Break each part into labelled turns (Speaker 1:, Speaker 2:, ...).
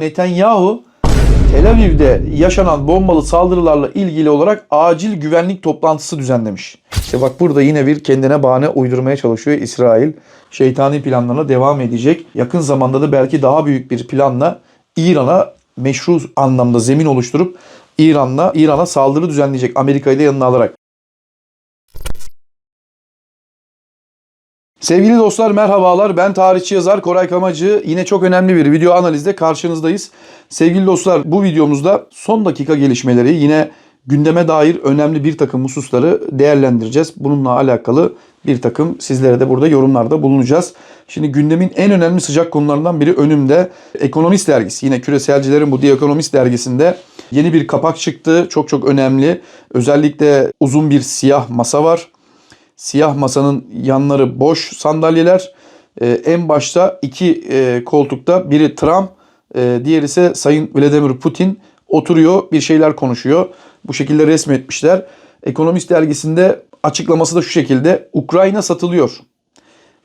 Speaker 1: Netanyahu Tel Aviv'de yaşanan bombalı saldırılarla ilgili olarak acil güvenlik toplantısı düzenlemiş. İşte bak burada yine bir kendine bahane uydurmaya çalışıyor İsrail. Şeytani planlarına devam edecek. Yakın zamanda da belki daha büyük bir planla İran'a meşru anlamda zemin oluşturup İran'la İran'a saldırı düzenleyecek Amerika'yı da yanına alarak. Sevgili dostlar merhabalar. Ben tarihçi yazar Koray Kamacı. Yine çok önemli bir video analizde karşınızdayız. Sevgili dostlar bu videomuzda son dakika gelişmeleri yine gündeme dair önemli bir takım hususları değerlendireceğiz. Bununla alakalı bir takım sizlere de burada yorumlarda bulunacağız. Şimdi gündemin en önemli sıcak konularından biri önümde. Ekonomist dergisi. Yine küreselcilerin bu The Economist dergisinde yeni bir kapak çıktı. Çok çok önemli. Özellikle uzun bir siyah masa var. Siyah masanın yanları boş sandalyeler. Ee, en başta iki e, koltukta biri Trump, e, diğeri ise Sayın Vladimir Putin oturuyor, bir şeyler konuşuyor. Bu şekilde resmetmişler. Ekonomist dergisinde açıklaması da şu şekilde. Ukrayna satılıyor.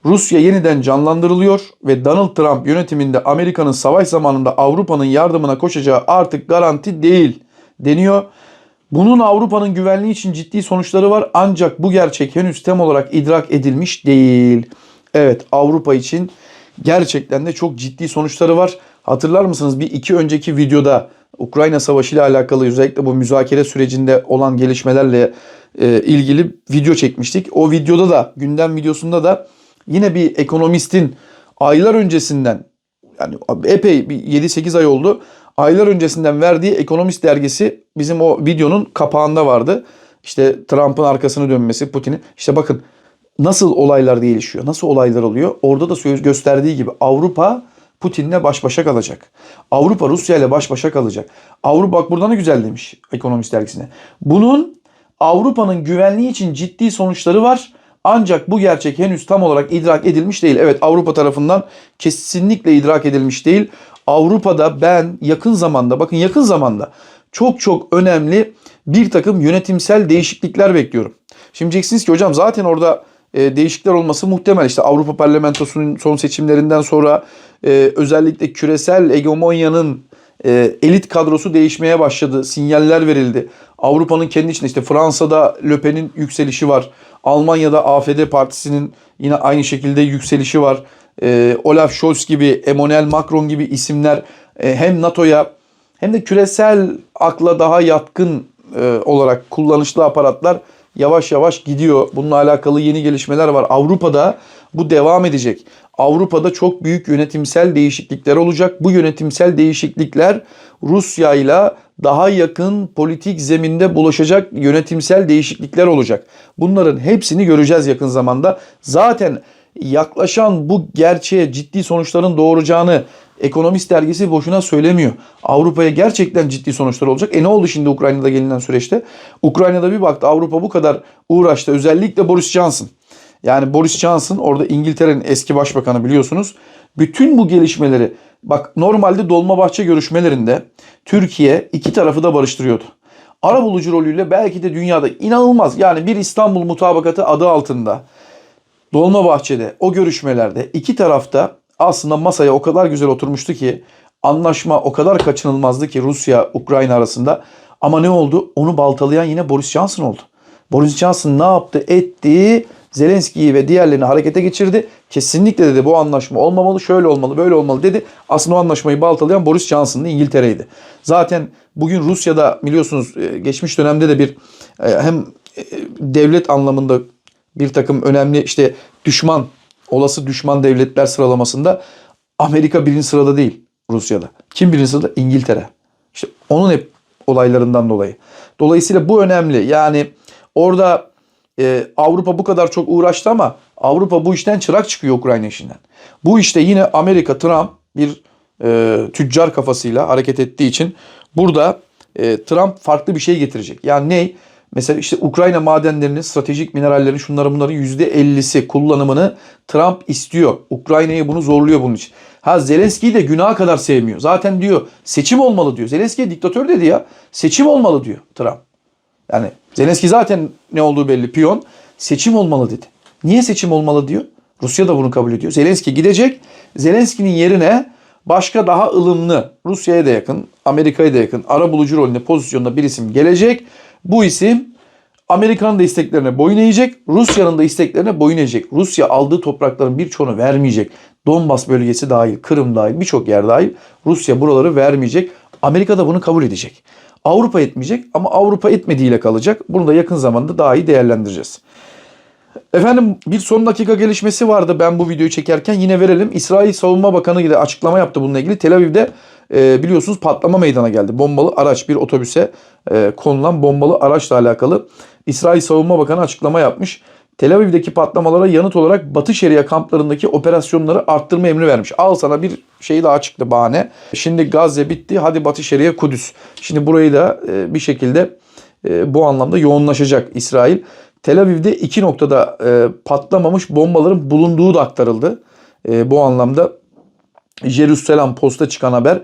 Speaker 1: Rusya yeniden canlandırılıyor ve Donald Trump yönetiminde Amerika'nın savaş zamanında Avrupa'nın yardımına koşacağı artık garanti değil deniyor. Bunun Avrupa'nın güvenliği için ciddi sonuçları var ancak bu gerçek henüz tem olarak idrak edilmiş değil. Evet Avrupa için gerçekten de çok ciddi sonuçları var. Hatırlar mısınız bir iki önceki videoda Ukrayna Savaşı ile alakalı özellikle bu müzakere sürecinde olan gelişmelerle e, ilgili video çekmiştik. O videoda da gündem videosunda da yine bir ekonomistin aylar öncesinden yani epey bir 7-8 ay oldu. Aylar öncesinden verdiği Ekonomist dergisi bizim o videonun kapağında vardı. İşte Trump'ın arkasını dönmesi, Putin'in. İşte bakın nasıl olaylar değişiyor, nasıl olaylar oluyor. Orada da gösterdiği gibi Avrupa Putin'le baş başa kalacak. Avrupa Rusya ile baş başa kalacak. Avrupa bak burada ne güzel demiş Ekonomist dergisine. Bunun Avrupa'nın güvenliği için ciddi sonuçları var. Ancak bu gerçek henüz tam olarak idrak edilmiş değil. Evet Avrupa tarafından kesinlikle idrak edilmiş değil. Avrupa'da ben yakın zamanda bakın yakın zamanda çok çok önemli bir takım yönetimsel değişiklikler bekliyorum. Şimdi diyeceksiniz ki hocam zaten orada e, değişiklikler olması muhtemel. İşte Avrupa Parlamentosu'nun son seçimlerinden sonra e, özellikle küresel hegemonyanın e, elit kadrosu değişmeye başladı. Sinyaller verildi. Avrupa'nın kendi içinde işte Fransa'da Le Pen'in yükselişi var. Almanya'da AFD partisinin yine aynı şekilde yükselişi var. E, Olaf Scholz gibi, Emmanuel Macron gibi isimler e, hem NATO'ya hem de küresel akla daha yatkın e, olarak kullanışlı aparatlar yavaş yavaş gidiyor. Bununla alakalı yeni gelişmeler var. Avrupa'da bu devam edecek. Avrupa'da çok büyük yönetimsel değişiklikler olacak. Bu yönetimsel değişiklikler Rusya ile daha yakın politik zeminde bulaşacak yönetimsel değişiklikler olacak. Bunların hepsini göreceğiz yakın zamanda. Zaten yaklaşan bu gerçeğe ciddi sonuçların doğuracağını Ekonomist dergisi boşuna söylemiyor. Avrupa'ya gerçekten ciddi sonuçlar olacak. E ne oldu şimdi Ukrayna'da gelinen süreçte? Ukrayna'da bir baktı Avrupa bu kadar uğraştı. Özellikle Boris Johnson. Yani Boris Johnson orada İngiltere'nin eski başbakanı biliyorsunuz. Bütün bu gelişmeleri bak normalde Dolmabahçe görüşmelerinde Türkiye iki tarafı da barıştırıyordu. Ara bulucu rolüyle belki de dünyada inanılmaz yani bir İstanbul mutabakatı adı altında Dolmabahçe'de o görüşmelerde iki tarafta aslında masaya o kadar güzel oturmuştu ki anlaşma o kadar kaçınılmazdı ki Rusya Ukrayna arasında. Ama ne oldu? Onu baltalayan yine Boris Johnson oldu. Boris Johnson ne yaptı? Etti. Zelenski'yi ve diğerlerini harekete geçirdi. Kesinlikle dedi bu anlaşma olmamalı, şöyle olmalı, böyle olmalı dedi. Aslında o anlaşmayı baltalayan Boris Johnson'dı, İngiltere'ydi. Zaten bugün Rusya'da biliyorsunuz e, geçmiş dönemde de bir e, hem e, devlet anlamında bir takım önemli işte düşman, olası düşman devletler sıralamasında Amerika birinci sırada değil Rusya'da. Kim birinci sırada? İngiltere. İşte onun hep olaylarından dolayı. Dolayısıyla bu önemli. Yani orada e, Avrupa bu kadar çok uğraştı ama Avrupa bu işten çırak çıkıyor Ukrayna işinden. Bu işte yine Amerika Trump bir e, tüccar kafasıyla hareket ettiği için burada e, Trump farklı bir şey getirecek. Yani ne? Mesela işte Ukrayna madenlerinin, stratejik minerallerin, şunların bunların %50'si kullanımını Trump istiyor. Ukrayna'yı bunu zorluyor bunun için. Ha Zelenski'yi de günaha kadar sevmiyor. Zaten diyor seçim olmalı diyor. Zelenski diktatör dedi ya. Seçim olmalı diyor Trump. Yani Zelenski zaten ne olduğu belli piyon. Seçim olmalı dedi. Niye seçim olmalı diyor? Rusya da bunu kabul ediyor. Zelenski gidecek. Zelenski'nin yerine başka daha ılımlı, Rusya'ya da yakın, Amerika'ya da yakın, ara bulucu rolünde pozisyonda bir isim gelecek. Bu isim Amerika'nın da isteklerine boyun eğecek, Rusya'nın da isteklerine boyun eğecek. Rusya aldığı toprakların birçoğunu vermeyecek. Donbas bölgesi dahil, Kırım dahil, birçok yer dahil Rusya buraları vermeyecek. Amerika da bunu kabul edecek. Avrupa etmeyecek ama Avrupa etmediğiyle kalacak. Bunu da yakın zamanda daha iyi değerlendireceğiz. Efendim bir son dakika gelişmesi vardı ben bu videoyu çekerken yine verelim. İsrail Savunma Bakanı ile açıklama yaptı bununla ilgili. Tel Aviv'de e, biliyorsunuz patlama meydana geldi. Bombalı araç bir otobüse e, konulan bombalı araçla alakalı İsrail Savunma Bakanı açıklama yapmış. Tel Aviv'deki patlamalara yanıt olarak Batı Şeria kamplarındaki operasyonları arttırma emri vermiş. Al sana bir şey daha çıktı bahane. Şimdi Gazze bitti hadi Batı Şeria Kudüs. Şimdi burayı da e, bir şekilde e, bu anlamda yoğunlaşacak İsrail. Tel Aviv'de iki noktada e, patlamamış bombaların bulunduğu da aktarıldı. E, bu anlamda Jerusalem Post'a çıkan haber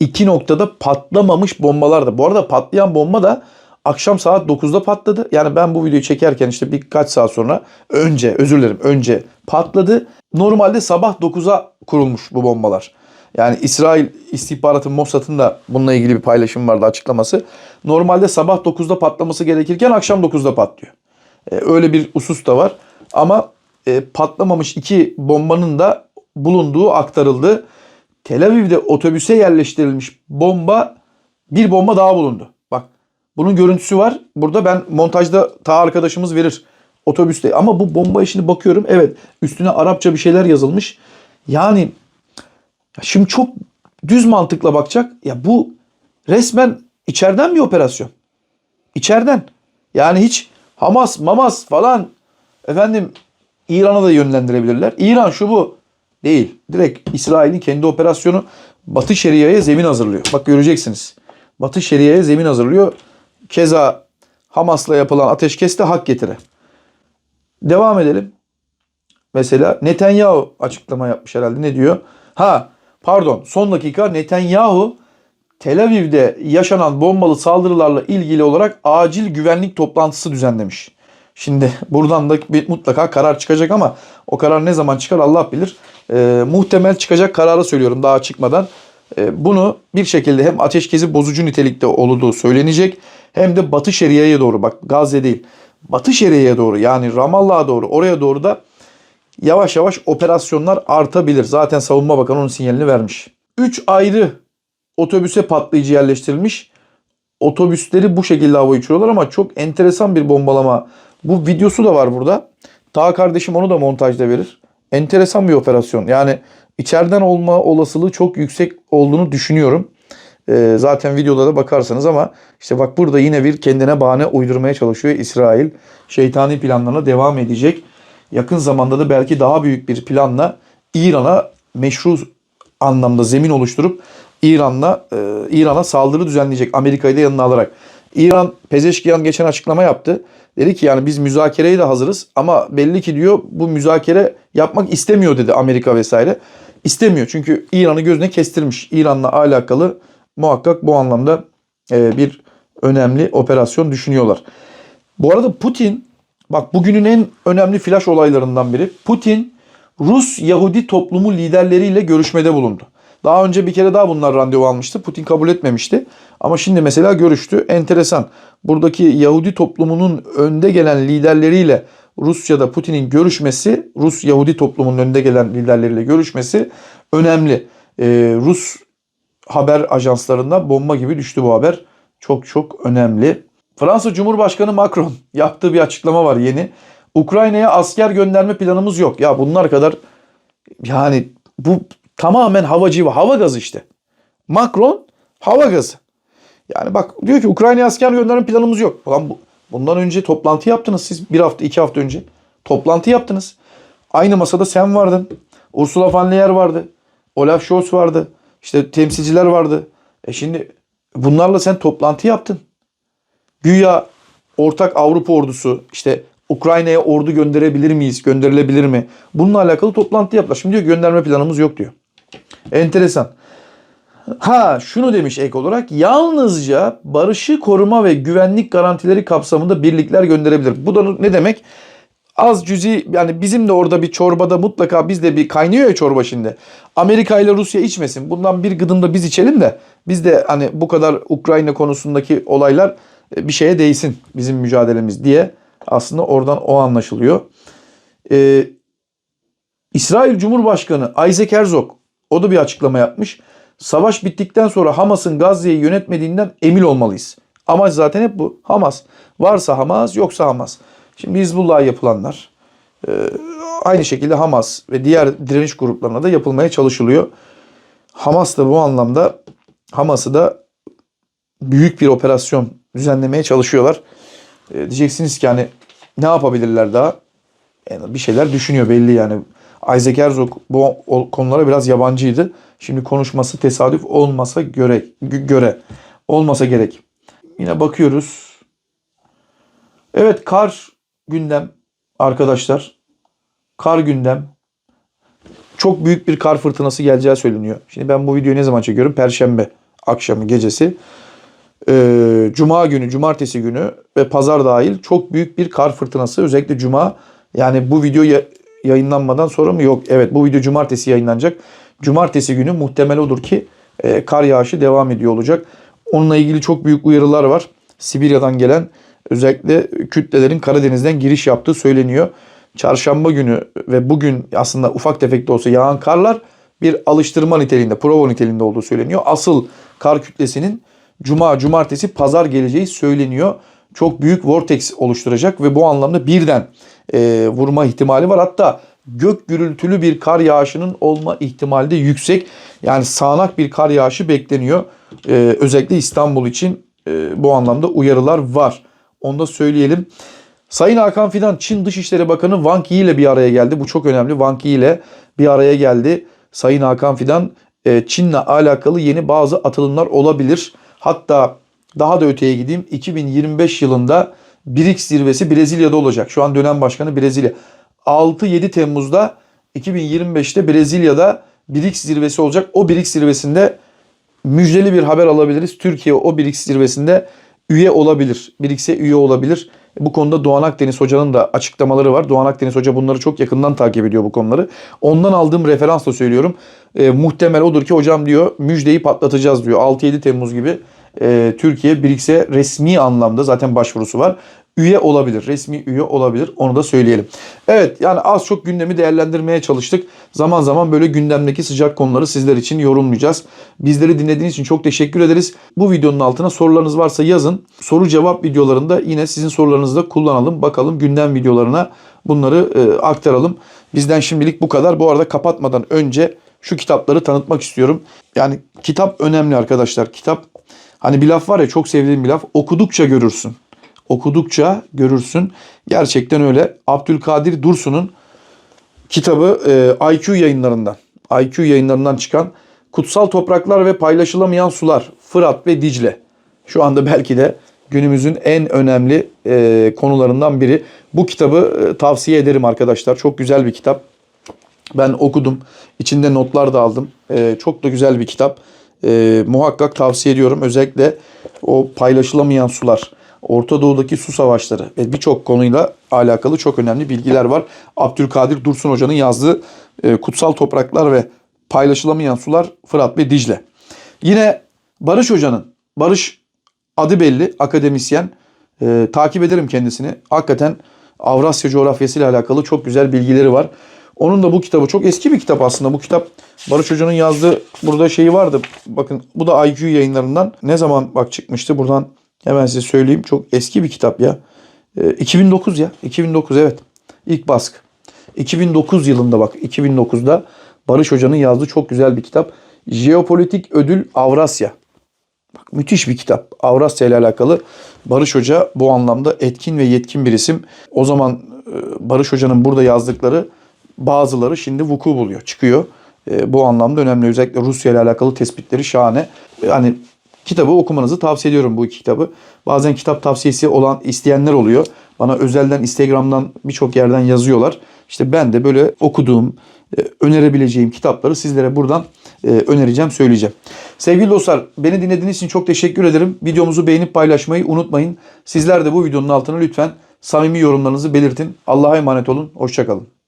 Speaker 1: iki noktada patlamamış bombalar da. Bu arada patlayan bomba da akşam saat 9'da patladı. Yani ben bu videoyu çekerken işte birkaç saat sonra önce özür dilerim önce patladı. Normalde sabah 9'a kurulmuş bu bombalar. Yani İsrail istihbaratı Mossad'ın da bununla ilgili bir paylaşım vardı açıklaması. Normalde sabah 9'da patlaması gerekirken akşam 9'da patlıyor. E, öyle bir usus da var. Ama e, patlamamış iki bombanın da bulunduğu aktarıldı. Tel Aviv'de otobüse yerleştirilmiş bomba bir bomba daha bulundu. Bak bunun görüntüsü var. Burada ben montajda ta arkadaşımız verir otobüste. Ama bu bomba işini bakıyorum. Evet üstüne Arapça bir şeyler yazılmış. Yani ya şimdi çok düz mantıkla bakacak. Ya bu resmen içeriden bir operasyon. İçeriden. Yani hiç Hamas, Mamas falan efendim İran'a da yönlendirebilirler. İran şu bu değil. Direkt İsrail'in kendi operasyonu Batı Şeria'ya zemin hazırlıyor. Bak göreceksiniz. Batı Şeria'ya zemin hazırlıyor. Keza Hamas'la yapılan ateşkeste hak getire. Devam edelim. Mesela Netanyahu açıklama yapmış herhalde. Ne diyor? Ha pardon son dakika Netanyahu Tel Aviv'de yaşanan bombalı saldırılarla ilgili olarak acil güvenlik toplantısı düzenlemiş. Şimdi buradan da bir mutlaka karar çıkacak ama o karar ne zaman çıkar Allah bilir. Ee, muhtemel çıkacak kararı söylüyorum daha çıkmadan. Ee, bunu bir şekilde hem ateşkesi bozucu nitelikte olduğu söylenecek hem de Batı Şeria'ya doğru bak Gazze değil Batı Şeria'ya doğru yani Ramallah'a doğru oraya doğru da yavaş yavaş operasyonlar artabilir. Zaten Savunma Bakanı onun sinyalini vermiş. 3 ayrı otobüse patlayıcı yerleştirilmiş. Otobüsleri bu şekilde hava uçuruyorlar ama çok enteresan bir bombalama. Bu videosu da var burada. Taha kardeşim onu da montajda verir. Enteresan bir operasyon. Yani içeriden olma olasılığı çok yüksek olduğunu düşünüyorum. Ee, zaten videoda da bakarsanız ama işte bak burada yine bir kendine bahane uydurmaya çalışıyor İsrail. Şeytani planlarına devam edecek. Yakın zamanda da belki daha büyük bir planla İran'a meşru anlamda zemin oluşturup İran'la e, İran'a saldırı düzenleyecek Amerika'yı da yanına alarak. İran Pezeşkiyan geçen açıklama yaptı. Dedi ki yani biz müzakereye de hazırız ama belli ki diyor bu müzakere yapmak istemiyor dedi Amerika vesaire. İstemiyor çünkü İran'ı gözüne kestirmiş. İran'la alakalı muhakkak bu anlamda e, bir önemli operasyon düşünüyorlar. Bu arada Putin bak bugünün en önemli flash olaylarından biri. Putin Rus Yahudi toplumu liderleriyle görüşmede bulundu. Daha önce bir kere daha bunlar randevu almıştı. Putin kabul etmemişti. Ama şimdi mesela görüştü. Enteresan. Buradaki Yahudi toplumunun önde gelen liderleriyle Rusya'da Putin'in görüşmesi, Rus Yahudi toplumunun önde gelen liderleriyle görüşmesi önemli. Ee, Rus haber ajanslarında bomba gibi düştü bu haber. Çok çok önemli. Fransa Cumhurbaşkanı Macron yaptığı bir açıklama var yeni. Ukrayna'ya asker gönderme planımız yok. Ya bunlar kadar yani bu tamamen havacı ve hava gazı işte. Macron hava gazı. Yani bak diyor ki Ukrayna'ya asker gönderme planımız yok. Ulan bu, bundan önce toplantı yaptınız siz bir hafta iki hafta önce. Toplantı yaptınız. Aynı masada sen vardın. Ursula von Leyen vardı. Olaf Scholz vardı. İşte temsilciler vardı. E şimdi bunlarla sen toplantı yaptın. Güya ortak Avrupa ordusu işte Ukrayna'ya ordu gönderebilir miyiz? Gönderilebilir mi? Bununla alakalı toplantı yaptılar. Şimdi diyor gönderme planımız yok diyor. Enteresan. Ha şunu demiş ek olarak yalnızca barışı koruma ve güvenlik garantileri kapsamında birlikler gönderebilir. Bu da ne demek? az cüzi yani bizim de orada bir çorbada mutlaka bizde bir kaynıyor ya çorba şimdi. Amerika ile Rusya içmesin. Bundan bir gıdım da biz içelim de biz de hani bu kadar Ukrayna konusundaki olaylar e, bir şeye değsin bizim mücadelemiz diye aslında oradan o anlaşılıyor. Ee, İsrail Cumhurbaşkanı Isaac Herzog o da bir açıklama yapmış. Savaş bittikten sonra Hamas'ın Gazze'yi yönetmediğinden emin olmalıyız. Amaç zaten hep bu. Hamas. Varsa Hamas yoksa Hamas. Şimdi Hizbullah'a yapılanlar e, aynı şekilde Hamas ve diğer direniş gruplarına da yapılmaya çalışılıyor. Hamas da bu anlamda Hamas'ı da büyük bir operasyon düzenlemeye çalışıyorlar. E, diyeceksiniz ki hani ne yapabilirler daha? Yani bir şeyler düşünüyor belli yani. Isaac Herzog bu konulara biraz yabancıydı. Şimdi konuşması tesadüf olmasa göre göre olmasa gerek. Yine bakıyoruz. Evet kar gündem arkadaşlar. Kar gündem. Çok büyük bir kar fırtınası geleceği söyleniyor. Şimdi ben bu videoyu ne zaman çekiyorum? Perşembe akşamı gecesi. Ee, Cuma günü, cumartesi günü ve pazar dahil çok büyük bir kar fırtınası. Özellikle cuma yani bu video yayınlanmadan sonra mı? Yok. Evet bu video cumartesi yayınlanacak. Cumartesi günü muhtemel olur ki e, kar yağışı devam ediyor olacak. Onunla ilgili çok büyük uyarılar var. Sibirya'dan gelen özellikle kütlelerin Karadeniz'den giriş yaptığı söyleniyor. Çarşamba günü ve bugün aslında ufak tefek de olsa yağan karlar bir alıştırma niteliğinde, prova niteliğinde olduğu söyleniyor. Asıl kar kütlesinin cuma, cumartesi, pazar geleceği söyleniyor. Çok büyük vortex oluşturacak ve bu anlamda birden e, vurma ihtimali var. Hatta gök gürültülü bir kar yağışının olma ihtimali de yüksek. Yani sağanak bir kar yağışı bekleniyor. E, özellikle İstanbul için e, bu anlamda uyarılar var. Onu da söyleyelim. Sayın Hakan Fidan Çin Dışişleri Bakanı Wang Yi ile bir araya geldi. Bu çok önemli. Wang Yi ile bir araya geldi. Sayın Hakan Fidan e, Çin'le alakalı yeni bazı atılımlar olabilir. Hatta daha da öteye gideyim. 2025 yılında BRICS zirvesi Brezilya'da olacak. Şu an dönem başkanı Brezilya. 6-7 Temmuz'da 2025'te Brezilya'da BRICS zirvesi olacak. O BRICS zirvesinde müjdeli bir haber alabiliriz. Türkiye o BRICS zirvesinde üye olabilir. BRICS'e üye olabilir. Bu konuda Doğan Akdeniz Hoca'nın da açıklamaları var. Doğan Akdeniz Hoca bunları çok yakından takip ediyor bu konuları. Ondan aldığım referansla söylüyorum. E, muhtemel odur ki hocam diyor müjdeyi patlatacağız diyor. 6-7 Temmuz gibi e, Türkiye BRICS'e resmi anlamda zaten başvurusu var. Üye olabilir. Resmi üye olabilir. Onu da söyleyelim. Evet yani az çok gündemi değerlendirmeye çalıştık. Zaman zaman böyle gündemdeki sıcak konuları sizler için yorumlayacağız. Bizleri dinlediğiniz için çok teşekkür ederiz. Bu videonun altına sorularınız varsa yazın. Soru cevap videolarında yine sizin sorularınızı da kullanalım. Bakalım gündem videolarına bunları e, aktaralım. Bizden şimdilik bu kadar. Bu arada kapatmadan önce şu kitapları tanıtmak istiyorum. Yani kitap önemli arkadaşlar. Kitap hani bir laf var ya çok sevdiğim bir laf. Okudukça görürsün okudukça görürsün. Gerçekten öyle. Abdülkadir Dursun'un kitabı e, IQ yayınlarından. IQ yayınlarından çıkan Kutsal Topraklar ve Paylaşılamayan Sular Fırat ve Dicle. Şu anda belki de günümüzün en önemli e, konularından biri. Bu kitabı e, tavsiye ederim arkadaşlar. Çok güzel bir kitap. Ben okudum. İçinde notlar da aldım. E, çok da güzel bir kitap. E, muhakkak tavsiye ediyorum. Özellikle o paylaşılamayan sular. Orta Doğu'daki su savaşları ve birçok konuyla alakalı çok önemli bilgiler var. Abdülkadir Dursun Hoca'nın yazdığı e, Kutsal Topraklar ve Paylaşılamayan Sular Fırat ve Dicle. Yine Barış Hoca'nın, Barış adı belli akademisyen. E, takip ederim kendisini. Hakikaten Avrasya coğrafyası ile alakalı çok güzel bilgileri var. Onun da bu kitabı çok eski bir kitap aslında. Bu kitap Barış Hoca'nın yazdığı burada şeyi vardı. Bakın bu da IQ yayınlarından. Ne zaman bak çıkmıştı buradan hemen size söyleyeyim. Çok eski bir kitap ya. E, 2009 ya. 2009 evet. İlk baskı. 2009 yılında bak 2009'da Barış Hoca'nın yazdığı çok güzel bir kitap. Jeopolitik Ödül Avrasya. Bak müthiş bir kitap. Avrasya ile alakalı. Barış Hoca bu anlamda etkin ve yetkin bir isim. O zaman e, Barış Hoca'nın burada yazdıkları bazıları şimdi vuku buluyor, çıkıyor. E, bu anlamda önemli. Özellikle Rusya ile alakalı tespitleri şahane. Yani kitabı okumanızı tavsiye ediyorum bu iki kitabı. Bazen kitap tavsiyesi olan isteyenler oluyor. Bana özelden Instagram'dan birçok yerden yazıyorlar. İşte ben de böyle okuduğum, e, önerebileceğim kitapları sizlere buradan e, önereceğim, söyleyeceğim. Sevgili dostlar, beni dinlediğiniz için çok teşekkür ederim. Videomuzu beğenip paylaşmayı unutmayın. Sizler de bu videonun altına lütfen samimi yorumlarınızı belirtin. Allah'a emanet olun. Hoşçakalın.